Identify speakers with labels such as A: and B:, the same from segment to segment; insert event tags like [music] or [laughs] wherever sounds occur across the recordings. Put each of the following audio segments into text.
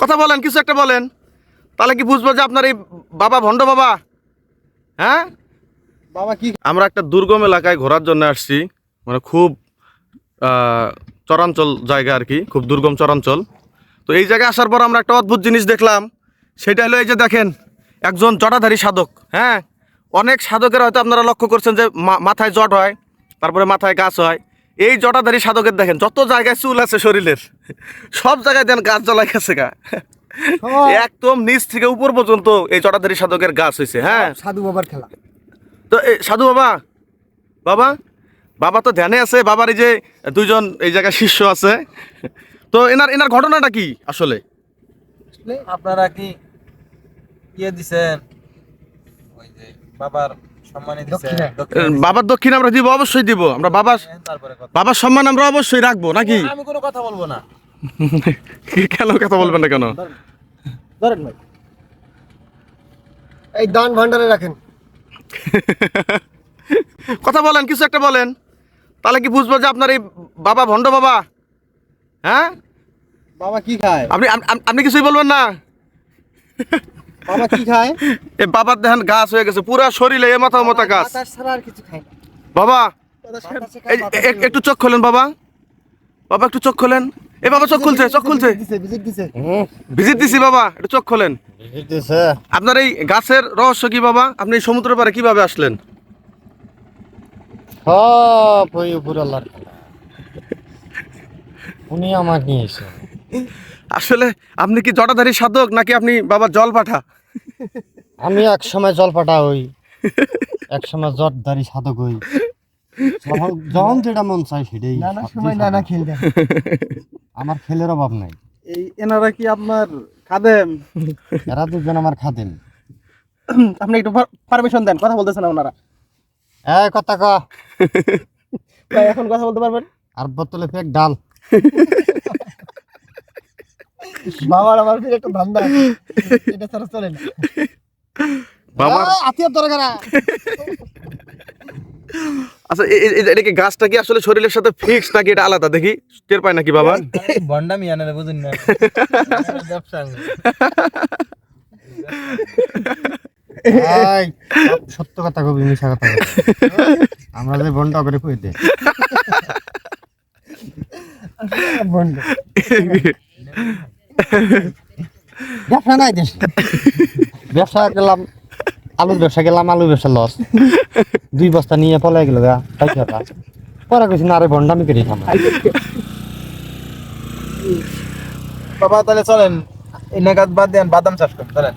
A: কথা বলেন কিছু একটা বলেন। তাহলে কি বুঝব যে আপনার এই বাবা ভণ্ড বাবা? হ্যাঁ?
B: বাবা কি
A: আমরা একটা দুর্গম এলাকায় ঘোরার জন্য আসছি। মানে খুব চরাঞ্চল জায়গা আর কি খুব দুর্গম চরাঞ্চল। তো এই জায়গায় আসার পর আমরা একটা অদ্ভুত জিনিস দেখলাম। সেটা হলো এই যে দেখেন একজন জটাধারী সাধক হ্যাঁ? অনেক সাধকের হয়তো আপনারা লক্ষ্য করছেন যে মাথায় জট হয় তারপরে মাথায় গাছ হয়। এই জটাধারী সাধকের দেখেন যত জায়গায় চুল আছে শরীরের সব জায়গায় দেন গাছ জ্বলাই গেছে গা। একদম নিচ থেকে উপর পর্যন্ত এই জটাধারী সাধকের গাছ হয়েছে হ্যাঁ?
B: সাধু বাবার খেলা।
A: তো এই সাধু বাবা বাবা বাবা তো ধ্যানে আছে বাবার এই যে দুইজন এই জায়গায় শিষ্য আছে। তো এনার এনার ঘটনাটা কি আসলে
C: আপনারা কি ইয়ে দিছেন? ওই যে বাবার
A: বাবার দক্ষিণ আমরা দিব অবশ্যই দিব। আমরা বাবার বাবার সম্মান আমরা অবশ্যই রাখব নাকি?
C: আমি কোনো কথা বলব না। [laughs]
A: কেন কথা বলবেন না কেন?
B: ধরেন ভাই। এই দান ভান্ডারে রাখেন। [laughs]
A: কথা বলেন কিছু একটা বলেন। তাহলে কি বুঝব যে আপনার এই বাবা ভণ্ড বাবা? হ্যাঁ?
B: বাবা কি খায়?
A: আপনি আপনি কিছুই বলবেন না? [laughs]
B: বাবা কি খায়?
A: এই বাবার দেখেন গাছ হয়ে গেছে পুরা শরীরে এ মাথা মাথা গাছ।
B: ছাড়া আর কিছু খায়
A: বাবা এ- এ- একটু চোখ খোলেন বাবা। বাবা একটু চোখ খোলেন। এ বাবা চোখ খুলছে চোখ খুলছে।
B: দিছে ভিজিট দিছি।
A: বাবা একটু চোখ খোলেন। আপনার এই গাছের রহস্য কি বাবা? আপনি এই সমুদ্র পারে কীভাবে আসলেন?
D: সব ওই উপর আল্লাহর উনি আমার নিয়ে এসে
A: আসলে আপনি কি জটাধারী সাধক নাকি আপনি বাবা জল পাঠা
D: আমি এক সময় জল পাটা হই। এক সময় জটদারি সাধক হই। যখন- যেটা মন চাই সেটাই
B: নানা সময়। নানা খেল দেখে।
D: আমার খেলের অভাব নাই।
B: এই এনারা কি আপনার খাদেম?
D: এরা দুজন আমার খাদেন
B: আপনি একটু পারমিশন দেন কথা বলতেছেন ওনারা।
D: এই কথা ক।
B: এখন কথা বলতে পারবেন?
D: আর বোতলে ফেক ডাল।
B: বাবার আমার ফিরে একটা ধান্দা। এটা ছাড়া চলে না।
A: বাবা
D: আত্মীয় দরকার
A: আচ্ছা এটা কি গাছটা কি আসলে শরীরের সাথে ফিক্স নাকি এটা আলাদা? দেখি টের পায় নাকি বাবা?
C: বন্ডামি আনে বুঝুন না।
D: সত্য কথা কবি মিশা কথা। আমরা যে বন্ড করে কই দে?
B: বন্ধ
D: ব্যবসা নাই দেশ। ব্যবসা গেলাম, আলুর ব্যবসা গেলাম, আলুর ব্যবসা লস দুই বস্তা নিয়ে পলাই গেল গা পাইকাররা পরে কইছি, না আরে ভন্ডামি করি
C: বাবা, তাহলে চলেন, এই বাদ দেন, বাদাম চাষ করেন, চলেন।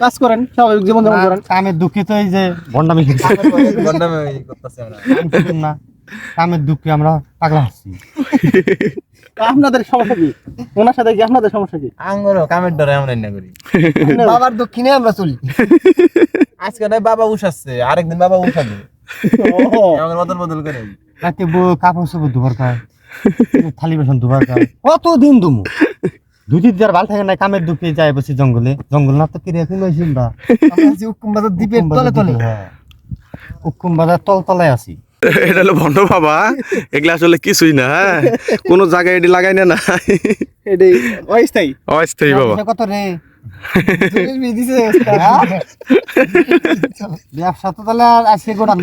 B: কাজ করেন স্বাভাবিক জীবন যাপন করেন
D: কামের দুঃখে এই যে ভন্ডামি করি
C: বন্ডামি করতেছি আমরা।
D: না। কামের দুঃখে আমরা পাগলা হাসছি
B: আপনাদের সমস্যা কি? ওনার সাথে কি আপনাদের সমস্যা কি?
C: আঙ্গরও কামের ডরে আমরা না করি।
B: বাবার দক্ষিণে আমরা চলি।
C: আজকে নয় বাবা উঠাচ্ছে। আরেকদিন বাবা উঠাবে। আমাদের বদল বদল করে।
D: রাতে বউ কাপড় চোপড় দুবার খায় থালি বাসন দুবার কত দিন দুমু? দুই দিন ভালো থাকে না কামের দুঃখে যায় বসে জঙ্গলে। জঙ্গল না তো কিরে এখন হয়েছি আমরা
B: উক্কুম বাজার দ্বীপের তলে তলে
D: হ্যাঁ। উক্কুম বাজার তল তলায় আছি।
A: এটা হলো ভণ্ড বাবা। এগুলা আসলে কিছুই না হ্যাঁ। কোনো জায়গায় এটি লাগাই না না।
B: এটাই অস্থায়ী।
A: অস্থায়ী বাবা।
D: কত রে? [laughs] ব্যবসা তো তাহলে আর আজকে না